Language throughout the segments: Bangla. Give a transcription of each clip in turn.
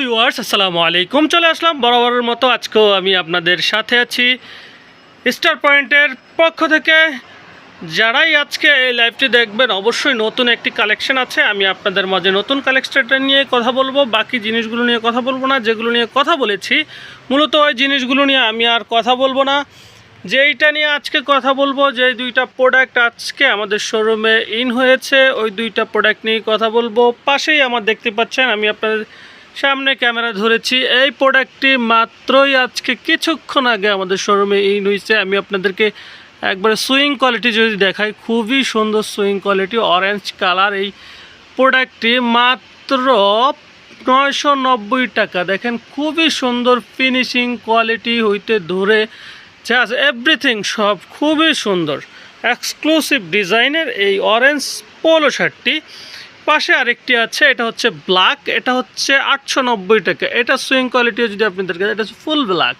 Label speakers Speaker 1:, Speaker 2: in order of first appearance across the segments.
Speaker 1: ভিউয়ার্স আসসালামু আলাইকুম। চলে আসলাম বরাবরের মতো। আজকেও আমি আপনাদের সাথে আছি স্টার পয়েন্টের পক্ষ থেকে। যারাই আজকে এই লাইভটি দেখবেন, অবশ্যই নতুন একটি কালেকশন আছে। আমি আপনাদের মাঝে নতুন কালেকশনটা নিয়ে কথা বলব। বাকি জিনিসগুলো নিয়ে কথা বলব না, যেগুলো নিয়ে কথা বলেছি। মূলত ওই জিনিসগুলো নিয়ে আমি আর কথা বলব না। যেইটা নিয়ে আজকে কথা বলব যে দুইটা প্রোডাক্ট আজকে আমাদের শোরুমে ইন হয়েছে, ওই দুইটা প্রোডাক্ট নিয়ে কথা বলব। পাশেই আমার দেখতে পাচ্ছেন, আমি আপনাদের সামনে ক্যামেরা ধরেছি। এই প্রোডাক্টটি মাত্রই আজকে কিছুক্ষণ আগে আমাদের শোরুমে ইন হয়েছে আমি আপনাদেরকে একবারে সুইং কোয়ালিটি যদি দেখাই, খুবই সুন্দর সুইং কোয়ালিটি অরেঞ্জ কালার এই প্রোডাক্টটি মাত্র নয়শো নব্বই টাকা। দেখেন, খুবই সুন্দর ফিনিশিং কোয়ালিটি হইতে ধরে। জাস্ট এভরিথিং সব খুবই সুন্দর। এক্সক্লুসিভ ডিজাইনের এই অরেঞ্জ পোলো শার্টটি পাশে আরেকটি আছে, এটা হচ্ছে ব্ল্যাক এটা হচ্ছে আটশো নব্বই টাকা। এটা সুইং কোয়ালিটিও যদি আপনাদেরকে এটা হচ্ছে ফুল ব্ল্যাক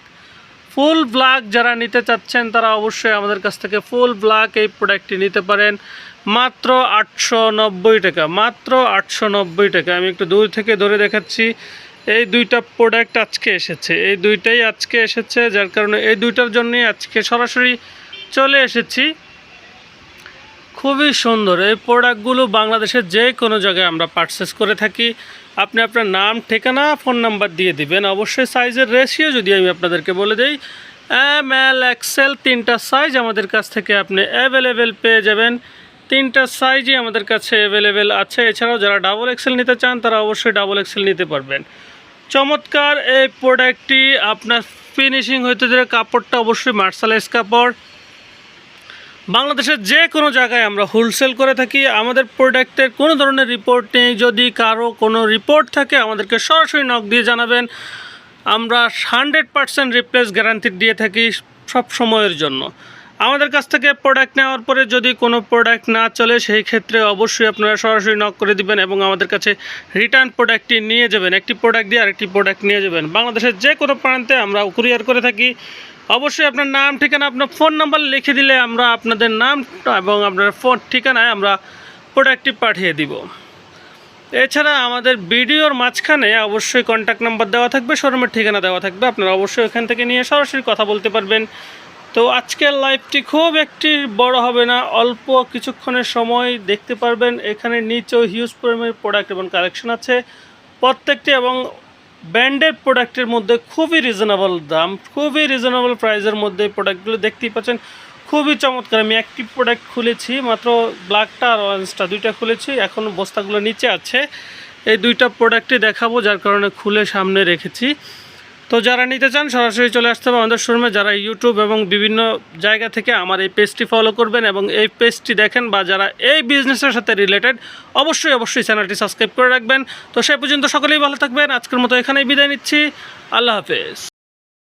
Speaker 1: ফুল ব্ল্যাক যারা নিতে চাচ্ছেন, তারা অবশ্যই আমাদের কাছ থেকে ফুল ব্ল্যাক এই প্রোডাক্টটি নিতে পারেন। মাত্র আটশো নব্বই টাকা, মাত্র আটশো নব্বই টাকা। আমি একটু দূর থেকে ধরে দেখাচ্ছি, এই দুইটা প্রোডাক্ট আজকে এসেছে। এই দুইটাই আজকে এসেছে, যার কারণে এই দুইটার জন্যই আজকে সরাসরি চলে এসেছি। খুবই সুন্দর। এই প্রোডাক্টগুলো বাংলাদেশের যে কোনো জায়গায় আমরা পারচেস করে থাকি। আপনি আপনার নাম, ঠিকানা ফোন নাম্বার দিয়ে দিবেন। অবশ্যই সাইজের রেশিও যদি আমি আপনাদেরকে বলে দিই এম এল এক্সেল তিনটা সাইজ আমাদের কাছ থেকে আপনি অ্যাভেলেবেল পেয়ে যাবেন। তিনটা সাইজই আমাদের কাছে অ্যাভেলেবেল আছে। এছাড়াও যারা ডাবল এক্সেল নিতে চান, তারা অবশ্যই ডাবল এক্সেল নিতে পারবেন। চমৎকার এই প্রোডাক্টটি আপনার ফিনিশিং হইতে কাপড়টা অবশ্যই মার্শালাইজ কাপড়। বাংলাদেশের যে কোনো জায়গায় আমরা হোলসেল করে থাকি, আমাদের প্রোডাক্টের কোনো ধরনের রিপোর্ট নেই। যদি কারও কোনো রিপোর্ট থাকে, আমাদেরকে সরাসরি নক দিয়ে জানাবেন। আমরা হান্ড্রেড পারসেন্ট রিপ্লেস গ্যারান্টি দিয়ে থাকি সব সময়ের জন্য। আমাদের কাছ থেকে প্রোডাক্ট নেওয়ার পরে যদি কোনো প্রোডাক্ট না চলে, সেই ক্ষেত্রে অবশ্যই আপনারা সরাসরি নক করে দিবেন এবং আমাদের কাছে রিটার্ন প্রোডাক্টটি নিয়ে যাবেন। একটি প্রোডাক্ট দিয়ে আরেকটি প্রোডাক্ট নিয়ে যাবেন। বাংলাদেশের যে কোনো প্রান্তে আমরা কুরিয়ার করে থাকি। অবশ্যই আপনার নাম, ঠিকানা, আপনার ফোন নাম্বার লিখে দিলে আমরা আপনাদের নাম এবং আপনার ফোন ঠিকানায় আমরা প্রোডাক্টটি পাঠিয়ে দিব। এছাড়া আমাদের ভিডিওর মাঝখানে অবশ্যই কন্ট্যাক্ট নাম্বার দেওয়া থাকবে শোরুমের ঠিকানা দেওয়া থাকবে। আপনারা অবশ্যই ওখান থেকে নিয়ে সরাসরি কথা বলতে পারবেন। তো আজকের লাইভটি খুব একটি বড় হবে না, অল্প কিছুক্ষণের সময় দেখতে পারবেন। এখানে নিচেও হিউজ পরিমাণের প্রোডাক্ট এবং কালেকশন আছে। প্রত্যেকটি এবং ব্র্যান্ডের প্রোডাক্টের মধ্যে খুবই রিজনেবল দাম, খুবই রিজনেবল প্রাইসের মধ্যে প্রোডাক্টগুলো দেখতেই পাচ্ছেন। খুবই চমৎকার, আমি একটি প্রোডাক্ট খুলেছি, মাত্র ব্ল্যাকটা আর অরেঞ্জটা দুইটা খুলেছি, এখন বস্তাগুলো নিচে আছে। এই দুইটা প্রোডাক্টই দেখাবো, যার কারণে খুলে সামনে রেখেছি। তো যারা নিতে চান, সরাসরি চলে আসতে হবে আমাদের শোরুমে যারা ইউটিউব এবং বিভিন্ন জায়গা থেকে আমার এই পেজটি ফলো করবেন এবং এই পেজটি দেখেন বা যারা এই বিজনেসের সাথে রিলেটেড অবশ্যই অবশ্যই চ্যানেলটি সাবস্ক্রাইব করে রাখবেন। তো সে পর্যন্ত সকলেই ভালো থাকবেন। আজকের মতো এখানেই বিদায় নিচ্ছি। আল্লাহ হাফেজ।